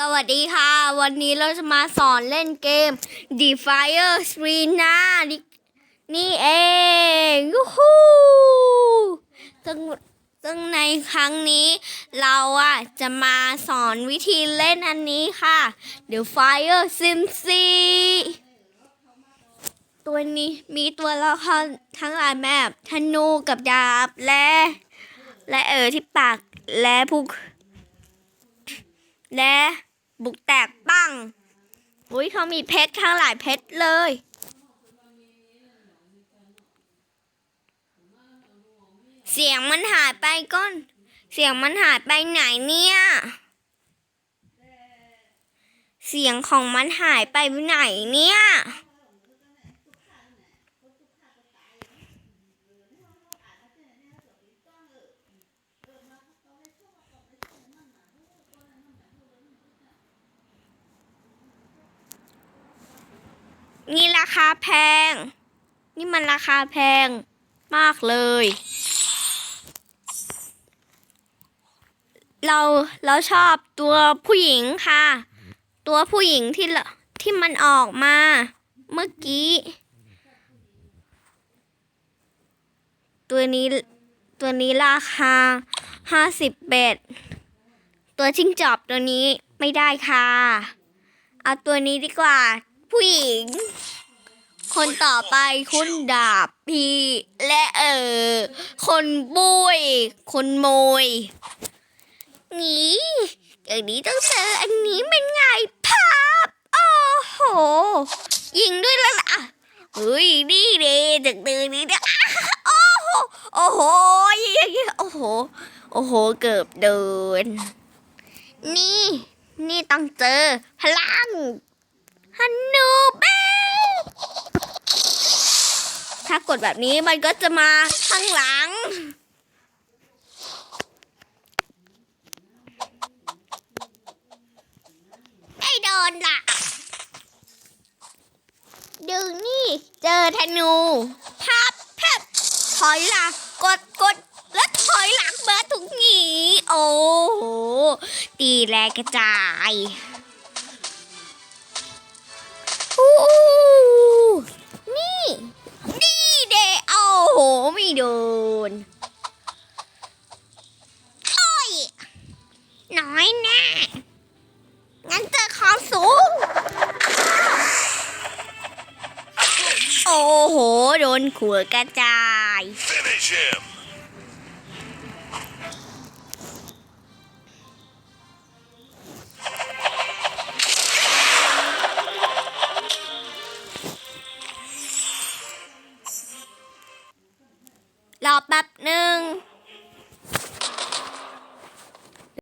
สวัสดีค่ะ วันนี้เราจะมาสอนเล่นเกม The Fire Screen นะนี่เองยูฮูซึ่งซึ่งในครั้งนี้เราอะจะมาสอนวิธีเล่นอันนี้ค่ะ The Fire Sim C ตัวนี้มีตัวละครทั้งหลายแบบธนูกับดาบและ และเออที่ปากและพวกและ บุกแตกปังอุ้ยเขามีเพชรทั้งหลายเพชรเลย เสียงมันหายไปก้น เสียงมันหายไปไหนเนี่ย เสียงของมันหายไปไหนเนี่ย นี่ราคาแพง นี่มันราคาแพงมากเลย เราเราชอบตัวผู้หญิงค่ะ ตัวผู้หญิงที่ที่มันออกมา เมื่อกี้ ตัวนี้ตัวนี้ราคาห้าสิบเบตตัวจิ้งจอบตัวนี้ไม่ได้ค่ะ เอาตัวนี้ดีกว่า ผู้หญิง คนต่อไปคุณดาบพี่ และเออ คนบุยคนโมย นี่อย่างนี้ต้องเจออันนี้เป็นไงภาพโอ้โห ยิงด้วยแล้วล่ะเฮ้ยนี่เด้จากตือนี้นะโอ้โหโอ้โหโอ้โหโอ้โหเกือบเดิน นี่ นี่ต้องเจอพลัง ฮันนูเบลถ้ากดแบบนี้มันก็จะมาข้างหลัง ไม่โดนล่ะดึงนี่เจอธนูพับพับถอยหลังกดกดแล้วถอยหลังเบิดทุกหนีโอ้โหตีแรงกระจาย โหไม่โดน โอ้ย น้อยแน่งั้นเจอของสูง โอ้โห โดนขัวกระจาย Finish him! รอแป๊บหนึ่ง